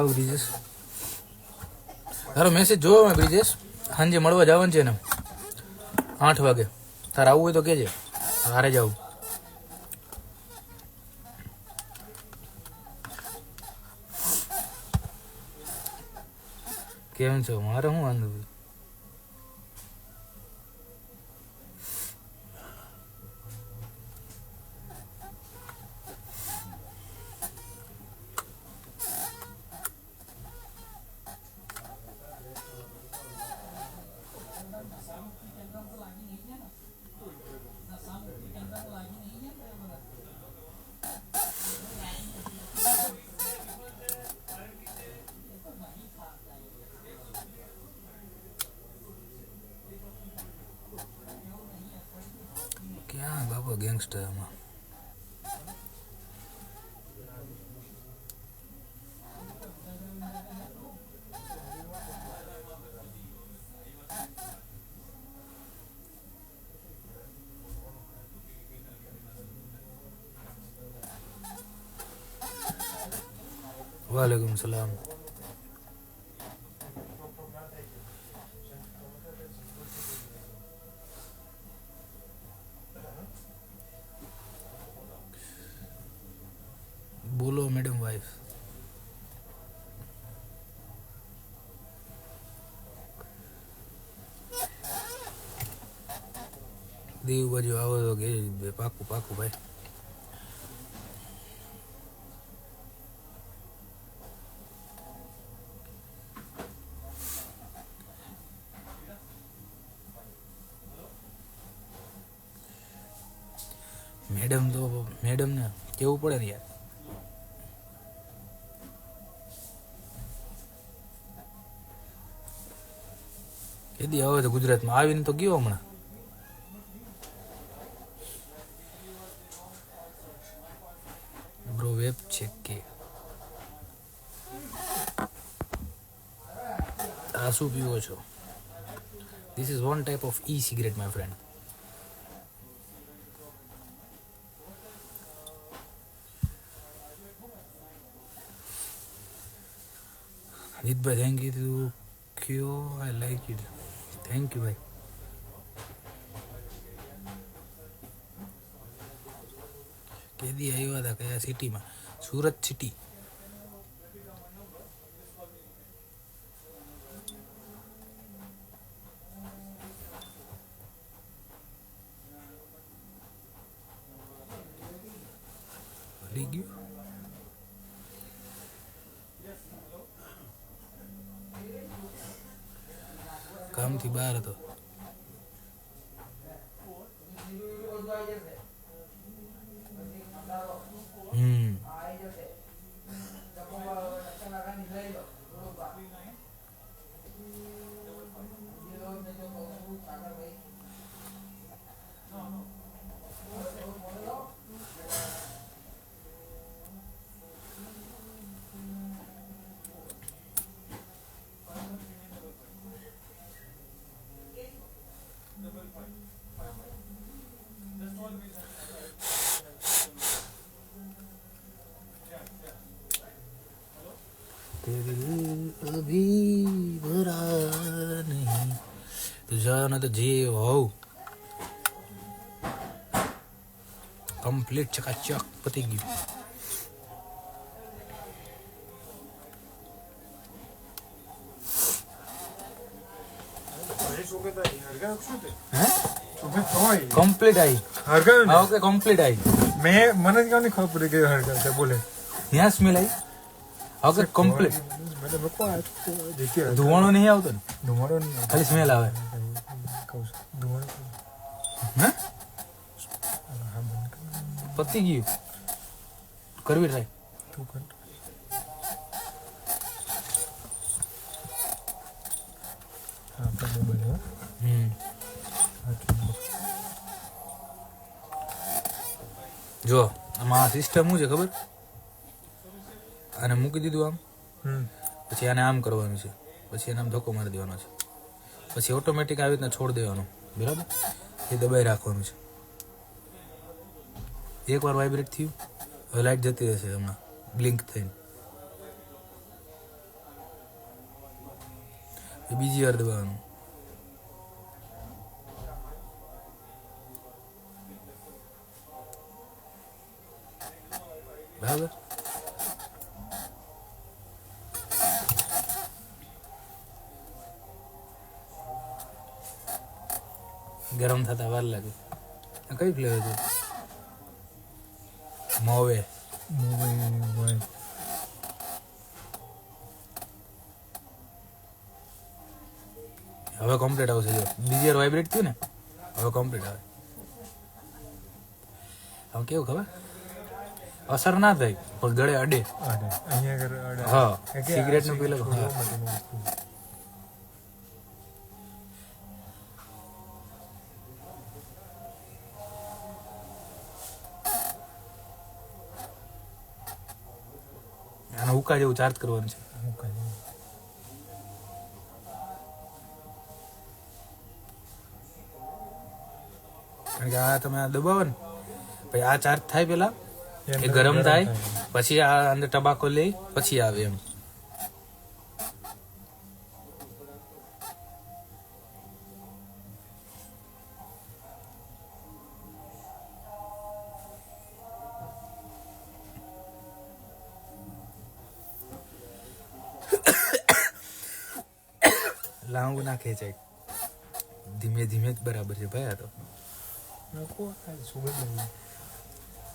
આવ બ્રિજેશ. તારો મેસેજ જોયો મેં બ્રિજેશ. સાંજે મળવા જવાનું છે ને. આઠ વાગે. તારે આવવું હોય તો કહેજે. હારે જાઉં કેમ છો? મારે શું વાંધો? ભાઈ ક્યાં બાપા ગેંગસ્ટર એમાં વાલેકુમ સલામ બોલો મેડમ વાઇફ દીવ બાજુ આવો તો કે પાકું પાકું ભાઈ. મેડમ તો મેડમ ને કેવું પડે ને યાર? કેદી આવે તો ગુજરાતમાં આવીને તો ગયો હમણાં. બ્રો વેબ છે કે આ શું પીવો છો this is one type of e cigarette my friend Jitbhai thank you ક્યો I like it thank you ભાઈ કેદી આવ્યા હતા કયા સિટીમાં સુરત સિટી. ભૂલી ગયું. કામથી બહાર હતો. તો જે હોવ કમ્પ્લીટ ચકાચક પતી ગયું કમ્પ્લીટ આવી હરગાવ્યું ઓકે કમ્પ્લીટ આવી મેં મને જ કોની ખબર પડી ગઈ હરગાવ છે બોલે ત્યાં સ્મેલ આવી ઓકે કમ્પ્લીટ ધુવાણો નહીં આવતો ને ધુવાણો નહીં ખાલી સ્મેલ આવે હે. પતી ગયું. કરવી ટ્રાય તું કર. જો આમાં આ સિસ્ટમ શું છે ખબર? આને મૂકી દીધું આમ. પછી આને આમ કરવાનું છે. પછી એને આમ ધક્કો મારી દેવાનો છે. પછી ઓટોમેટિક આવી રીતના છોડ દેવાનું. બરાબર? એ દબાઈ રાખવાનું છે. એકવાર વાઇબ્રેટ થયું, હવે લાઈટ જતી રહેશે હમણાં બ્લિંક થઈને. બીજી વાર દબાવવાનું. બરાબર? ગરમ થતા વાર લાગે. આ કઈ ફ્લેવર છે? મોવે. મૂવી હવે કમ્પ્લીટ આવશે જો. બીજી વાઇબ્રેટ થયું ને હવે કમ્પ્લીટ આવે. હવે કેવું ખબર? અસર ના થાય પણ ગળે અડે. અહીંયા હા સિગરેટનું પેલું આને ઉકા જેવું ચાર્જ કરવાનું છે. કારણ કે આ તમે આ દબાવો ને પછી આ ચાર્જ થાય પેલા એ ગરમ થાય પછી આ અંદર ટબાકો લે પછી આવે એમ. લાંબુ છે. ધીમે ધીમે જ બરાબર છે ભાઈ આ તો. નાખો.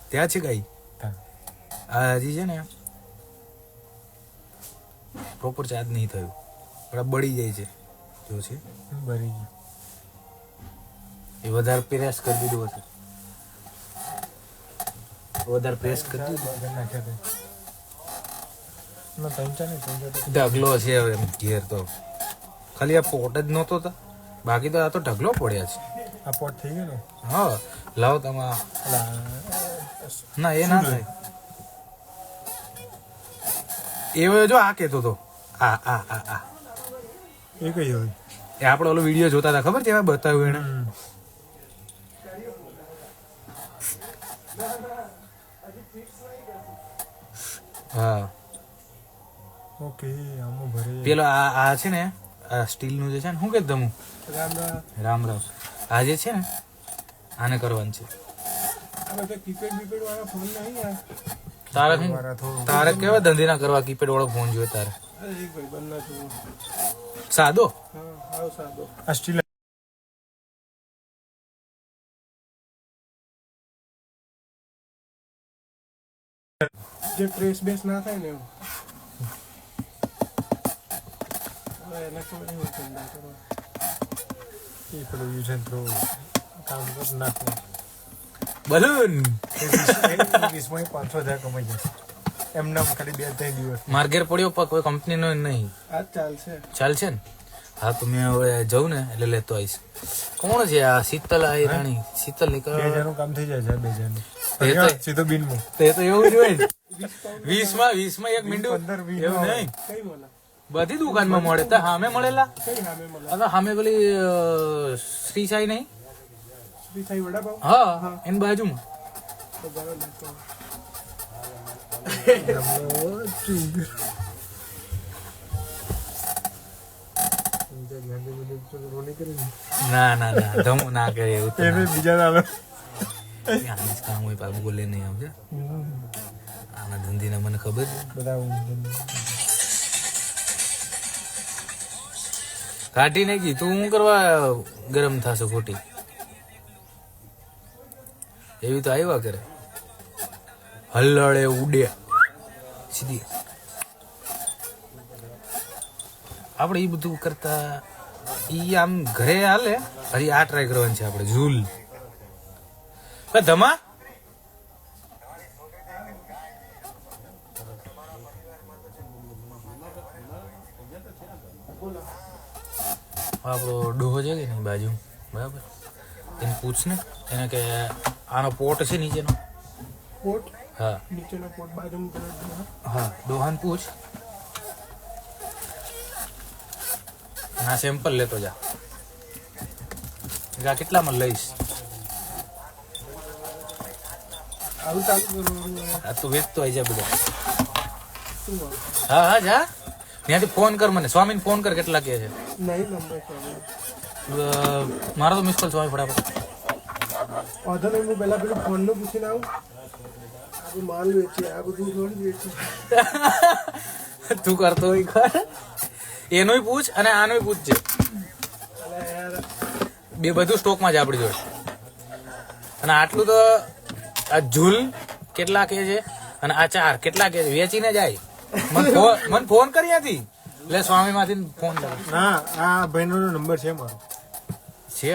ત્યાં છે ગાઈ. આ હજી છે ને પ્રોપર ચાર્જ નહીં થયું. પણ આ બળી જાય છે. જો છે. બળી ગયું. એ વધારે પ્રેસ કરી દીધું હશે. વધારે પ્રેસ કરી દીધું. ના, પંચા નહીં, પંચા તો ઢગલો છે હવે ઘેર તો. ખાલી આ પોટ જ નહોતો તો. બાકી તો આ તો ઢગલો પડ્યા છે. આ પોટ થઈ ગયો ને? હા લાવો તમે ના એ ના થાય. એવો જો આ કહેતો તો. આ આ આ આ. એ કઈ હોય? એ આપણે ઓલો વીડિયો જોતા હતા ખબર છે? એમાં બતાવ્યું એને. હા. ઓકે આમાં ભરે. પેલો આ આ છે ને? આ સ્ટીલનું જે છે ને શું કે તમું રામ રામ. રામ રામ આ જે છે ને આને કરવાનું છે. તારક બધા કીપેડ બીપેડ વાળા ફોન નહીં તારે શું મારા થોડું તારે? કેવા ધંધી ના કરવા કીપેડ વાળો ફોન જોઈએ તારે સાદો. સાદો સ્ટીલ જે પ્રેસ બેસ ના થાય ને એવું હવે એને ખબર નહીં હોય ના કરવા એ પેલું યુઝ એન્ડ થ્રો કામ કર નાખો બલૂન પાંચસો હજાર કમાઈ જશે એમને આમ ખાલી બે ત્રણ દિવસ માર્ગેર પડ્યો પણ કોઈ કંપનીનો નહીં. આ ચાલશે. ચાલશે ને? હા તો મેં હવે જઉં ને એટલે લેતો આવીશ. કોણ છે આ શીતલ આ રાણી? શીતલ બે નીકળ હજારનું કામ થઈ જાય છે બે હજારનું તો- સીધો બિનમાં. તે તો એવું જ હોય. ને વીસમાં વીસમાં એક મિનિટ પંદર વીસ એવું નહીં? કઈ મળે બધી દુકાનમાં મળે. તો સામે મળેલા? તો સામે પેલી શ્રી સાઈ નહીં? શ્રી સાઈ વડાપાવ? હા એની બાજુમાં. ના ના ના ધમો ના કરે એવું. બીજા ના. લો. આને કામ હોય પાછું બોલે નહીં આવજે આના ધંધીના મને ખબર છે. બધા કાઢી નાખી તું હું કરવા ગરમ થશે ખોટી? એવી તો આવ્યા કરે. હલ્લડે ઉડે. સીધી. આપણે એ બધું કરતા એ આમ ઘરે હાલે, હજી આ ટ્રાય કરવાની છે આપણે, ઝૂલ. ધમા? આપણો ડોહો છે કે નહીં બાજુ બરાબર? એને પૂછ ને એને કે આનો પોટ છે નીચેનો? પોટ? હા. નીચેનો પોટ બાજુ હા. ડોહાન પૂછ. ના સેમ્પલ લેતો જા. આ કેટલામાં લઈશ? આ તો વેચતો આવી જા બધા. હા હા જા. ત્યાંથી ફોન કર મને. સ્વામીને ફોન કર કેટલા કે છે. મારો તો મિસ કોલ સ્વામી ફટાફટ. વાંધો નહીં હું પહેલા પેલું ફોનનું પૂછીને આવું. આ માલ વેચીએ આ બધું થોડી વેચીએ તું કરતો હોય કર એનોય પૂછ અને આનોય પૂછજે. છે બે બધું સ્ટોકમાં જ આપણી જોડે. અને આટલું તો આ ઝૂલ કેટલા કે છે? અને આ ચાર કેટલા કે છે? વેચીને જાય. મને ફોન મને ફોન કરી હતી એટલે સ્વામી માંથી ફોન કર્યો ના આ ભાઈનો નંબર છે મારો. છે?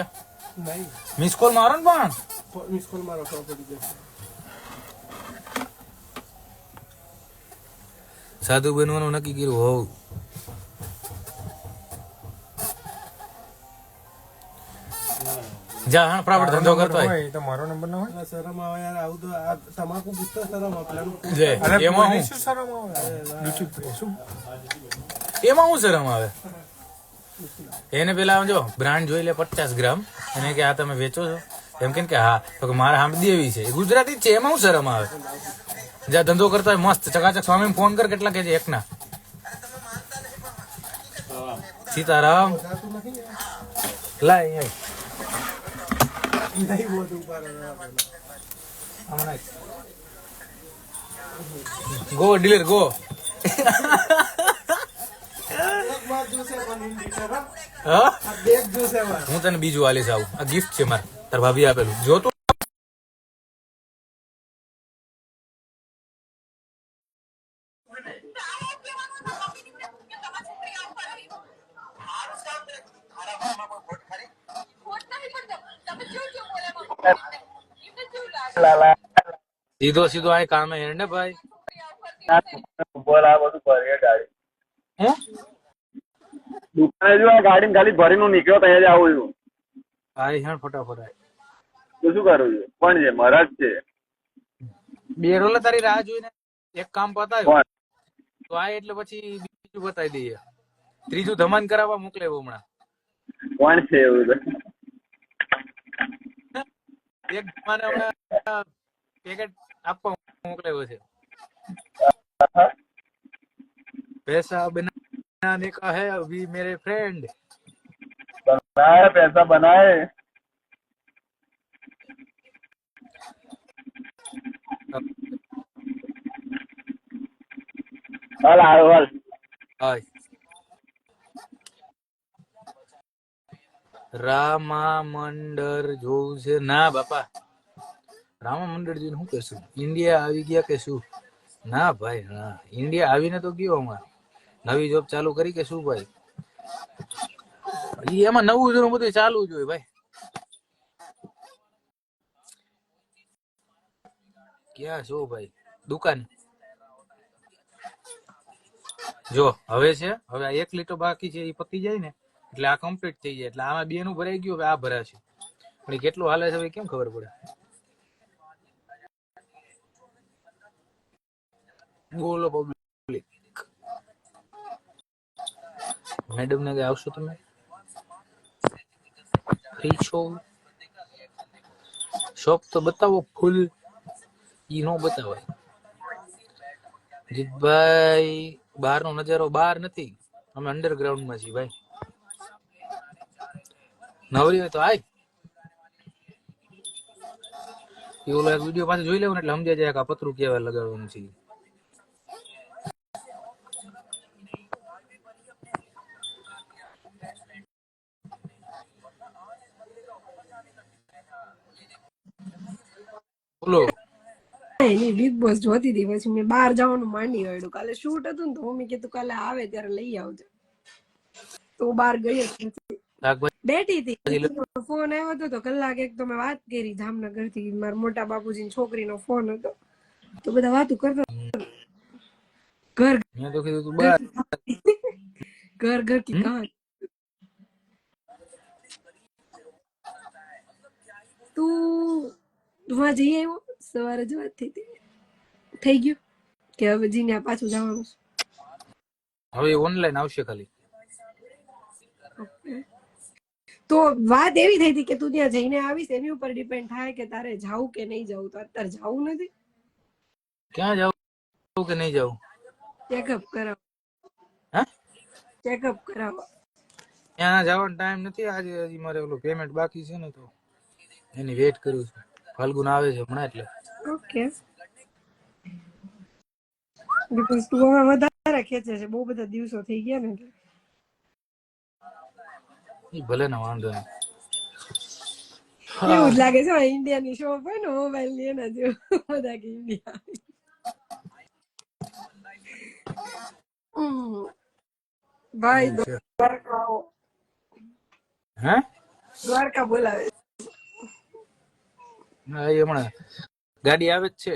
નહીં. મિસ કોલ મારો ને પણ? મિસ કોલ મારો તો પડી જશે સાધુ બનવાનું નક્કી કર્યું હોવ જા હા ધંધો કરતો હોય. હોય તો મારો નંબર ના હોય? શરમ આવે યાર આવું તો આ તમાકુ પૂછતા શરમ આવે. એમાં હું? શું શરમ આવે? શું? એમાં હું શરમ આવે? એને પેલા જો બ્રાન્ડ જોઈ લે પચાસ ગ્રામ. એને કે આ તમે વેચો છો? એમ કેમ કે હા તો કે મારે હામ એવી છે. ગુજરાતી છે એમાં હું શરમ આવે? જ્યાં ધંધો કરતા હોય મસ્ત. ચકાચક સ્વામી ફોન કર કેટલા કે છે એકના? સીતારામ. લાય. નહીં બધું ગો ડીલર ગો. હું તને બીજું આલીશ આવું. આ ગિફ્ટ છે મારે. તાર ભાભી આપેલું. જો તું સીધો સીધો આ કામે હે ને ભાઈ. ઉપર બધું ભરીએ ગાડી. હું? દુકાને જો આ ગાડી ખાલી ભરીને નીકળ્યો ત્યાં જ આવું છું. આઈ હેડ ફટાફટ તો શું કરું છું? કોણ છે? મહારાજ છે. બે રોલે તારી રાહ જોઈને એક કામ પતાવ્યું. તો આ એટલે પછી બીજું બતાવી દઈએ. ત્રીજું ધમાન કરાવવા મોકલે હમણાં. કોણ છે એવું એક ધમાને હમણાં પેકેટ આપવા મોકલેલો છે પૈસા બનાને કા હે અભી મેરે ફ્રેન્ડ बनाए पैसा बनाए હાલ આવ્યો હાલ હાય રામા મંડળ જોવું છે ના બાપા રામા મંડળ જોઈને શું કહેશું? ઇન્ડિયા આવી ગયા કે શું? ના ભાઈ, ના. ઇન્ડિયા આવીને તો ગયો હમણાં નવી જોબ ચાલુ કરી કે શું ભાઈ? એમાં નવું જૂનું બધું ચાલુ જ હોય ભાઈ. ક્યાં છો ભાઈ? દુકાન? જો, હવે છે, હવે એક લીટર બાકી છે એ પતી જાય ને, એટલે આ કમ્પ્લીટ થઈ જાય. એટલે આમાં બે નું ભરાઈ ગયું આ ભરાશે. પણ કેટલું હાલે છે કેમ ખબર પડે? બોલો પબ્લિક મેડમ ને આવશો તમે? ફ્રી છો? શોપ તો બતાવો ફૂલ ઈ નો બતાવાય. જીતભાઈ, બહારનો નજારો બહાર નથી. અમે અંડરગ્રાઉન્ડમાં છીએ ભાઈ. નવરી હોય તો આય. એ ઓલો વીડિયો પાસે જોઈ લેવું એટલે સમજાય જાય કે આ પતરું કેવા લગાવવાનું છે બોલો. એની બિગ બોસ જોતી હતી પછી મેં બહાર જવાનું માંડી વાળ્યું કાલે શૂટ હતું ને તો મમ્મી કીધું કાલે આવે ત્યારે લઈ આવજો. તો બહાર ગઈ હતી. બેઠી હતી. ફોન આવ્યો હતો તો કલાક એક તો મેં વાત કરી જામનગરથી મારા મોટા બાપુજી છોકરીનો ફોન હતો. તો બધા વાતો કરતા ઘર તો કીધું તું બહાર. ઘર ઘર કી કહાની? તું વહાં જઈ આવ્યો. સવારે જ વાત થઈ થઈ ગયું? કે હવે જીને પાછું જવાનું છે? હવે ઓનલાઈન આવશે ખાલી. તો વાત એવી થઈ હતી કે તું ત્યાં જઈને આવીશ એની ઉપર ડિપેન્ડ થાય કે તારે જાવું કે નહીં જાવું. તો અત્યારે જાવું નથી? ક્યાં જાવું કે નહીં જાવું? ચેકઅપ કરાવ. હા? ચેકઅપ કરાવવા ત્યાં જવાનો ટાઈમ નથી. આજે હજી મારે ઓલું પેમેન્ટ બાકી છે ને તો એની વેટ કરું છું. ફાલ્ગુન આવે છે હમણાં એટલે. ઓકે. બીકોઝ તું હવે વધારે ખેંચે છે. બહુ બધા દિવસો થઈ ગયા ને એટલે. ભલે ને વાંધો નહીં. એવું જ લાગે છે ઇન્ડિયા ની શોપ હોય ને મોબાઈલની એના જેવું. બધા કે ઇન્ડિયા ભાઈ દ્વારકા. હે? દ્વારકા બોલાવે હા એ હમણાં ગાડી આવે જ છે.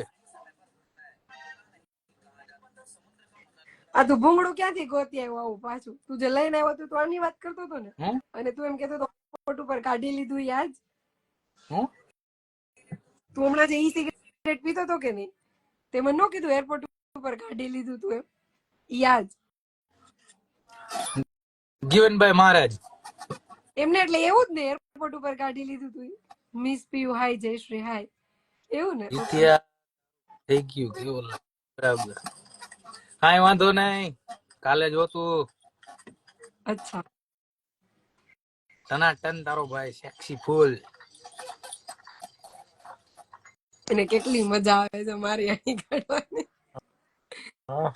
આ તું ભૂંગળું ક્યાંથી ગોતી આવ્યો આવું પાછું? તું જે લઈને આવ્યો તું તો આની વાત કરતો હતો ને? અને તું એમ કેતો હતો ફોટ કાઢી લીધું યાદ? હું? તું હમણાં જે ઈ સિગરેટ પીતો હતો કે નહીં તે મને ન કીધું એરપોર્ટ ઉપર કાઢી લીધું તું એમ? યાદ. Given by Maharaj. એમને એટલે એવું જ ને એરપોર્ટ ઉપર કાઢી લીધું તું મિસ પીયુ હાય જયશ્રી હાય એવું ને? ઇતિહાસ થઈ ગયું કેવું બરાબર. કાંઈ વાંધો નહીં. કાલે જોતું અચ્છા. ટનાટન તારો ભાઈ સેક્સી ફૂલ એને કેટલી મજા આવે છે મારી અહીં કાઢવાની. હા.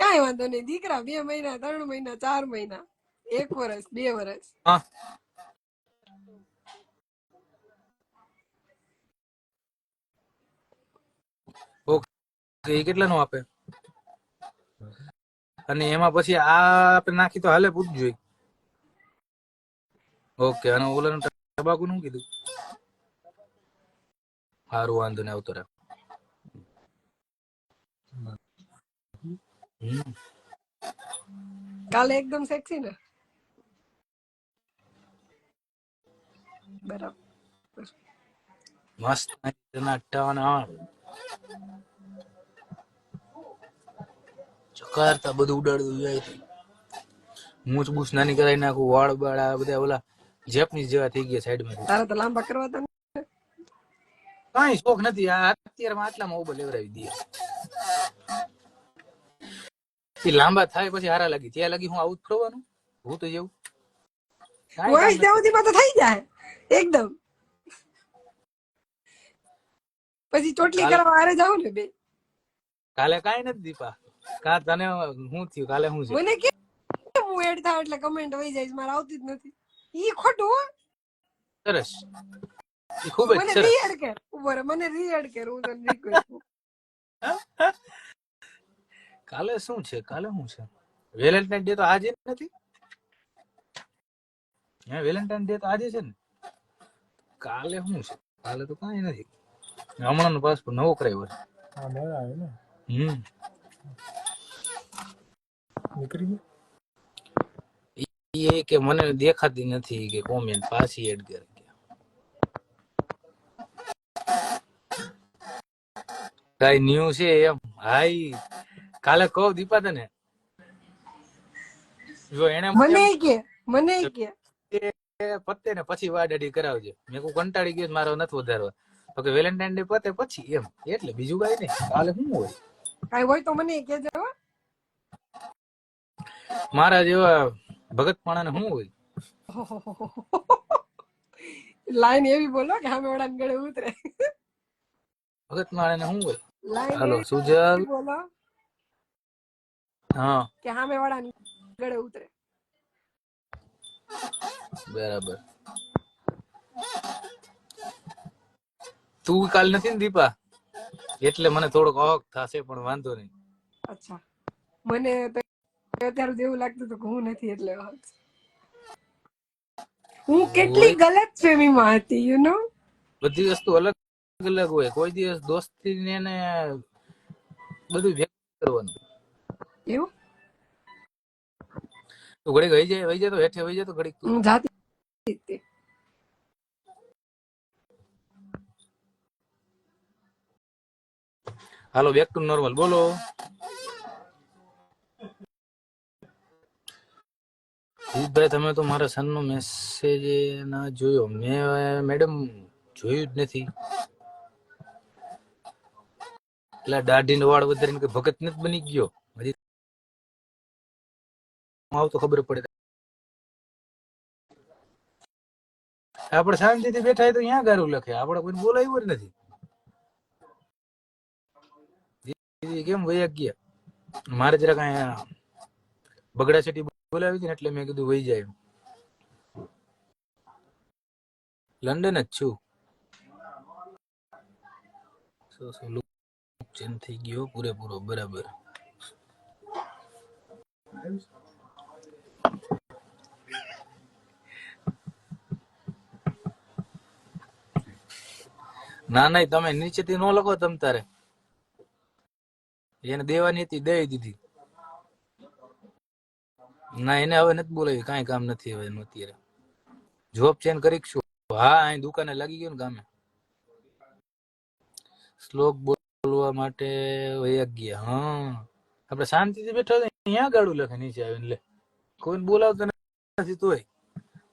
કાંઈ વાંધો નહીં. દીકરા બે મહિના ત્રણ મહિના ચાર મહિના. એક વર્ષ બે વર્ષ હા કેટલા એ કેટલાનું આપે? અને એમાં પછી આ આપણે નાખી તો હાલે પૂછ જોઈએ ઓકે અને ઓલાનું ટબાકુ નું કીધું? સારું વાંધો ને આવતો રહે કાલે એકદમ સેક્સી ને? બરાબર. મસ્ત ટનાટન ચકારતા બધું ઉડાડતું જાય મૂછ બૂછ નાની કરાવી નાખું વાળ બાળ આ બધા ઓલા જેપનીઝ જેવા થઈ ગયા સાઈડમાં તારા તો લાંબા કરવા તો કઈ શોખ નથી આ અત્યારમાં આટલામાં ઊભો લેવરાવી દે એ લાંબા થાય પછી હારા લાગી ત્યાં લાગી હું આવું જ ફરવાનું હું તો જેવું વોઇસ સુધીમાં તો થઈ જાય એકદમ. પછી ચોટલી કરવા હારે જાવ ને બે. કાલે કાઈ નથી દીપા. કા તને હું થયું? કાલે હું છે મને કે હું એડ થાવ એટલે કમેન્ટ વહી જાય મારે આવતી જ નથી. ઈ ખોટું સરસ. ઈ ખૂબ જ મને રીએડ કર ઊભો મને રીએડ કર હું તને રિક્વેસ્ટ કાલે શું છે? કાલે શું છે? વેલેન્ટાઇન ડે તો આજે જ નથી? હે વેલેન્ટાઇન ડે તો આજે છે ને? કાલે શું છે? કાલે તો કાંઈ નથી. હમણાં નો પાસપોર્ટ નવો કરાવ્યો છે હા મેળ ને. હમ. નીકળી ગયો? એ કે મને દેખાતી નથી કે કોમેન્ટ પાછી એડ કરે કઈ ન્યુ છે એમ? હાઈ. કાલે કહું દીપા તને? જો એને મને કે મને કે. પતે ને પછી વાડાડી કરાવજે. મેં કહું કંટાળી ગયો મારો નથી વધારવા. તો કે વેલેન્ટાઇન ડે પતે પછી એમ. એટલે બીજું કઈ નહીં. કાલે શું હોય? કઈ હોય તો મને કેજો. મારા જેવા ભગત માણાને શું હોય? લાઈન એવી બોલો કે સામે વાળાને ગળે ઉતરે. ભગત માણે શું હોય? હાલો સુજલ. બોલો હા. કે સામે વાળાને ગળે ઉતરે. બરાબર. તું કાલ નથી ને દીપા? એટલે મને થોડોક ઓક થશે પણ વાંધો નહીં. અચ્છા. મને અત્યારે જેવું લાગતું હતું કે હું નથી એટલે હું કેટલી ગલત ફેમીમાં હતી યુ નો બધી વસ્તુ અલગ અલગ હોય. કોઈ દિવસ દોસ્તી ને બધું વ્યક્ત કરવાનું. એવું? તું ઘડીક વહી જાય વહી જાય તો હેઠે વહી જાય તો હું જાતી જ તે. હાલો બેક ટુ નોર્મલ બોલો. ભાઈ તમે તો મારા સન નો મેસેજ ના જોયો. મેં મેડમ જોયું જ નથી. એટલે દાઢી વાળ વધારીને કે ભગત નથી બની ગયો? હજી આવતો ખબર પડે. આપણે શાંતિથી બેઠા હોય તો અહીંયા ગારું લખે? આપણે કોઈ બોલાવ્યું નથી. કેમ વૈયા ગયા? મારે જરાક અહીંયા બગડા છેટી બોલાવી હતી ને એટલે મેં કીધું વહી જાય લંડન જ છું. ચેન્જ ગયો? પૂરેપૂરો, બરાબર. ના ના તમે નીચેથી નો લખો તમ તારે. એને દેવાની હતી, દઈ દીધી. ના, એને હવે નથી બોલાવી કાંઈ કામ નથી હવે એનું અત્યારે. જોબ ચેન્જ કરી શું? હા, અહીં દુકાને લાગી ગયો ને કામે શ્લોક બોલવા માટે વૈયા ગયા, હા. આપણે શાંતિથી બેઠા હોય તો અહીંયા ગાડું લખે, નીચે આવીને લે. કોઈને બોલાવતો નથી તોય.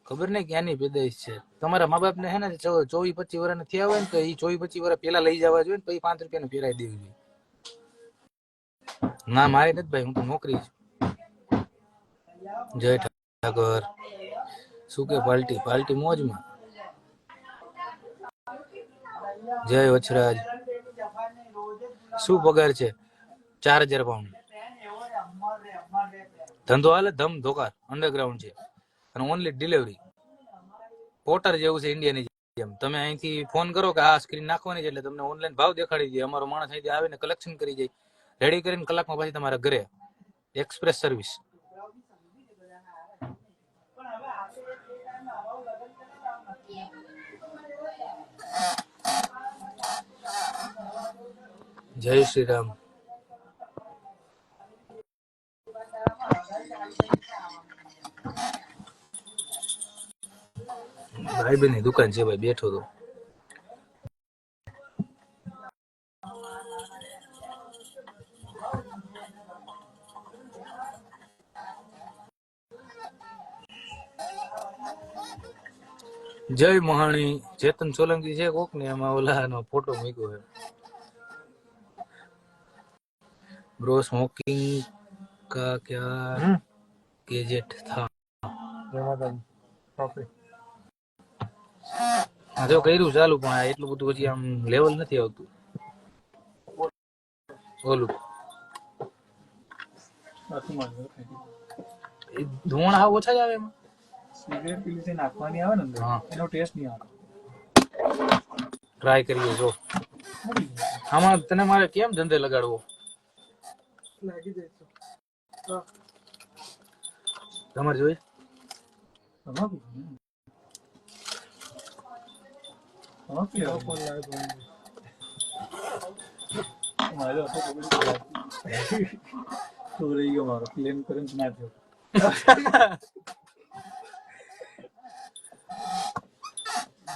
ખબર નહીં ક્યાંની પેદાઈશ છે. તમારા મા બાપ ને હે ને ચોવીસ પચીસ વર્ષ થયા હોય ને, તો એ ચોવીસ પચીસ વર્ષ પેલા લઈ જવા જોઈએ ને પછી પાંચ રૂપિયા ફેરાઈ દેવી જોઈએ. ના, મારી નથી ભાઈ, હું તો નોકરી છું જય ઠાકર. શું કે પાલટી? પાલટી મોજમાં? જય વછરાજ શું પગાર છે? ચાર હજાર પાઉન્ડ ધંધો હાલે? ધમ, ધોકાર. અંડરગ્રાઉન્ડ છે. અને ઓનલી ડિલિવરી પોર્ટર જેવું છે ઇન્ડિયાની જેમ. તમે અહીંથી ફોન કરો કે આ સ્ક્રીન નાખવાની છે એટલે તમને ઓનલાઈન ભાવ દેખાડી દે અમારો માણસ અહીંથી આવીને કલેક્શન કરી જાય. રેડી કરીને કલાકમાં પછી તમારા ઘરે એક્સપ્રેસ સર્વિસ જય શ્રી રામ. ભાઈ બેન દુકાન છે ભાઈ બેઠો તો. જય મહાણી ચેતન સોલંકી છે કોક ને એમાં ઓલાનો ફોટો મૂક્યો છે. બ્રો સ્મોકિંગ કા ક્યા ગેજેટ થા. હા જો કર્યું ચાલુ પણ એટલું બધું પછી આમ લેવલ નથી આવતું. ઓલું. ધોણ હા ઓછા જ આવે એમાં. સિગરેટ પેલી જે નાખવાની આવે ને અંદર હા. એનો ટેસ્ટ નહીં આવે. ટ્રાય કરીએ જો. આમાં તને મારે કેમ ધંધે લગાડવો? લાગી જાય તમારે જોઈએ? મારે તો રહી ગયો મારો. પ્લેન કરીને ના થયો.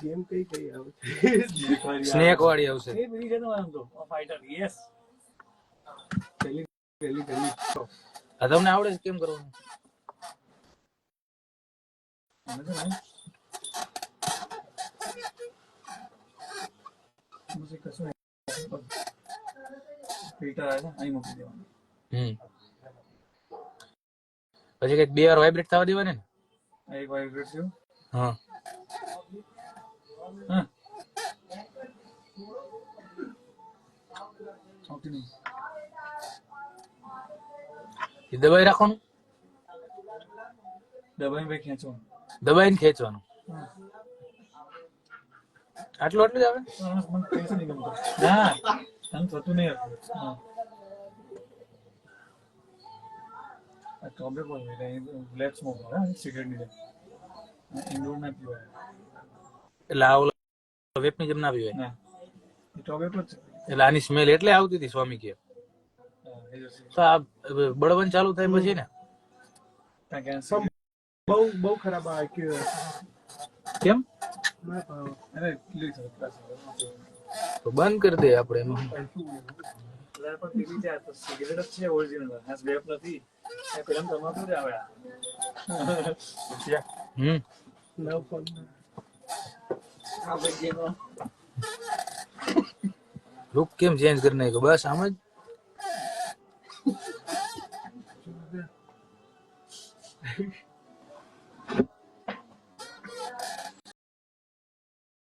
ગેમ કઈ કઈ આવે સ્નેક વાળી આવશે. એ છે ને આમ તો ફાઈટર યસ પહેલી પહેલી પહેલી. આ તમને આવડે છે કેમ કરવાનું? કશું ફિલ્ટર આવે છે અહીં મૂકી દેવાનું. હમ. પછી કંઈક બે વાર વાઇબ્રેટ થવા દેવાની ને? આ એક વાઇબ્રેટ થયું. હા. હા આવતી નહીં એ દબાઈ રાખવાનું દબાઈને ભાઈ ખેંચવાનું દબાઈને ખેંચવાનું આટલું આટલું જ આવે માણસ મને ટેન્શન નહીં ગમતો ના આમ થતું નહીં હતું હા આ ટોબે બોલ એટલે બ્લેક સ્મોક આવે સિગરેટની જેમ ઇન્ડોર ના પીવાય એટલે આ ઓલા જેમ ના પીવાય ના. છે. એટલે આની સ્મેલ એટલે આવતી હતી સ્વામી કે. તો આ બળવન ચાલુ થાય પછી ને. બહુ બહુ ખરાબ આ કેમ? તો બંધ કરી દે આપણે વેપ આ. હમ નવ ફોન આ ભાઈ જેનો લુક કેમ ચેન્જ કરી નાખ્યો? બસ આમ જ?